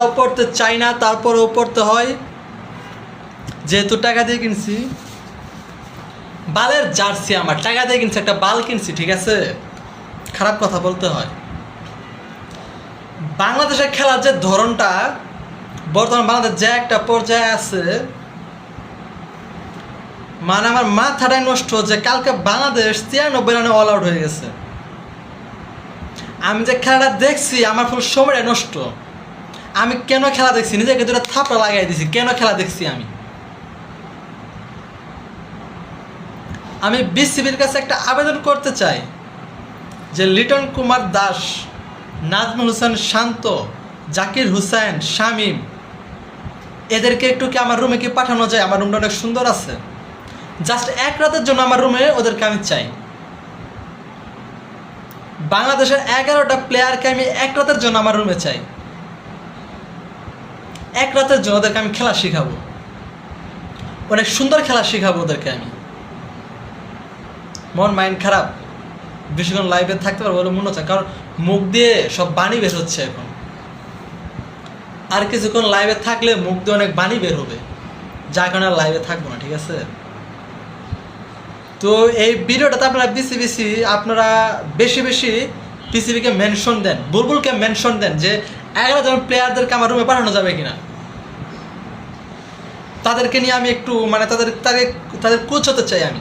পড়তে চাই না তারপরেও পড়তে হয়। যেহেতু টাকা দিয়ে কিনছি, বালের জার্সি আমার, টাকা দিয়ে কিনছি, একটা বাল কিনছি, ঠিক আছে? খারাপ কথা বলতে হয়। বাংলাদেশের খেলার যে ধরনটা, বর্তমান বাংলাদেশ যে একটা পর্যায়ে আছে মানে আমার মাথাটাই নষ্ট যে কালকে বাংলাদেশ তিরানব্বই রানে অল আউট হয়ে গেছে। আমি যে খেলাটা দেখছি, আমার ফুল সময়টা নষ্ট। আমি কেন খেলা দেখছি? নিজেকে দুটো থাপড়া লাগাই দিছি। কেন খেলা দেখছি আমি? আমি বিসিবির কাছে একটা আবেদন করতে চাই যে লিটন কুমার দাস, নাজমুল হোসেন শান্ত, জাকির হুসাইন, শামীম, এদেরকে একটু কি আমার রুমে কি পাঠানো যায়? আমার রুমটা অনেক সুন্দর আছে। জাস্ট এক রাতের জন্য আমার রুমে ওদেরকে আমি চাই। বাংলাদেশের এগারোটা প্লেয়ারকে আমি এক রাতের জন্য আমার রুমে চাই। এক রাতের জন্য ওদেরকে আমি খেলা শিখাবো। অনেক সুন্দর খেলা শিখাবো ওদেরকে আমি। মন মাইন্ড খারাপ। বেশিক্ষণ লাইভে থাকতে পারব বলে মনে হচ্ছে কারণ মুখ দিয়ে সব বাণী বের হচ্ছে এখন। আর কিছুক্ষণ লাইভে থাকলে মুখ দিয়ে অনেক বাণী বের হবে। যার কারণে লাইভে থাকব না, ঠিক আছে? তো এই ভিডিওটাতে আপনারা বেশি বেশি আপনারা বেশি বেশি পিসিবিকে মেনশন দেন বুলবুলকে মেনশন দেন যে এগারো জন প্লেয়ারদেরকে আমার রুমে পাঠানো যাবে কিনা? তাদেরকে নিয়ে আমি একটু মানে তাদের তাদের তাদের কোচ হতে চাই আমি।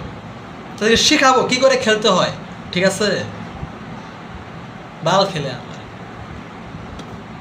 তাদেরকে শেখাবো কি করে খেলতে হয়। ঠিক আছে? বাল খেলে আমরা।